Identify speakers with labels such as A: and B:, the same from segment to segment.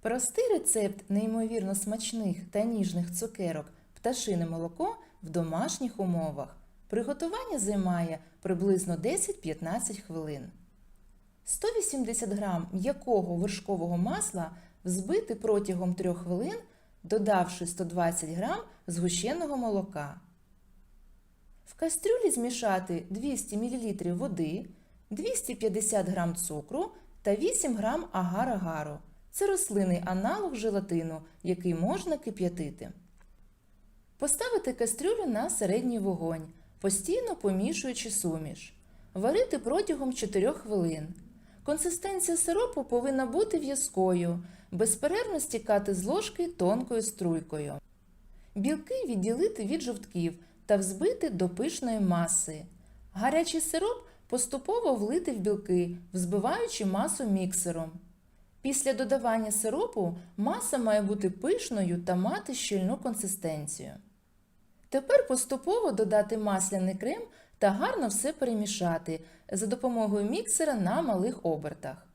A: Простий рецепт неймовірно смачних та ніжних цукерок пташине молоко в домашніх умовах. Приготування займає приблизно 10-15 хвилин. 180 г м'якого вершкового масла взбити протягом 3 хвилин, додавши 120 г згущеного молока. В кастрюлі змішати 200 мл води, 250 г цукру та 8 г агар-агару. Це рослинний аналог желатину, який можна кип'ятити. Поставити кастрюлю на середній вогонь, постійно помішуючи суміш. Варити протягом 4 хвилин. Консистенція сиропу повинна бути в'язкою, безперервно стікати з ложки тонкою струйкою. Білки відділити від жовтків та взбити до пишної маси. Гарячий сироп поступово влити в білки, взбиваючи масу міксером. Після додавання сиропу маса має бути пишною та мати щільну консистенцію. Тепер поступово додати масляний крем та гарно все перемішати за допомогою міксера на малих обертах.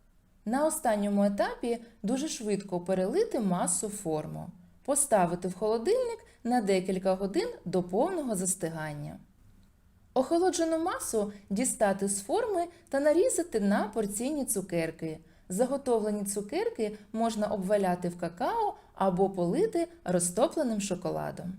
A: На останньому етапі дуже швидко перелити масу в форму, поставити в холодильник на декілька годин до повного застигання. Охолоджену масу дістати з форми та нарізати на порційні цукерки. Заготовлені цукерки можна обваляти в какао або полити розтопленим шоколадом.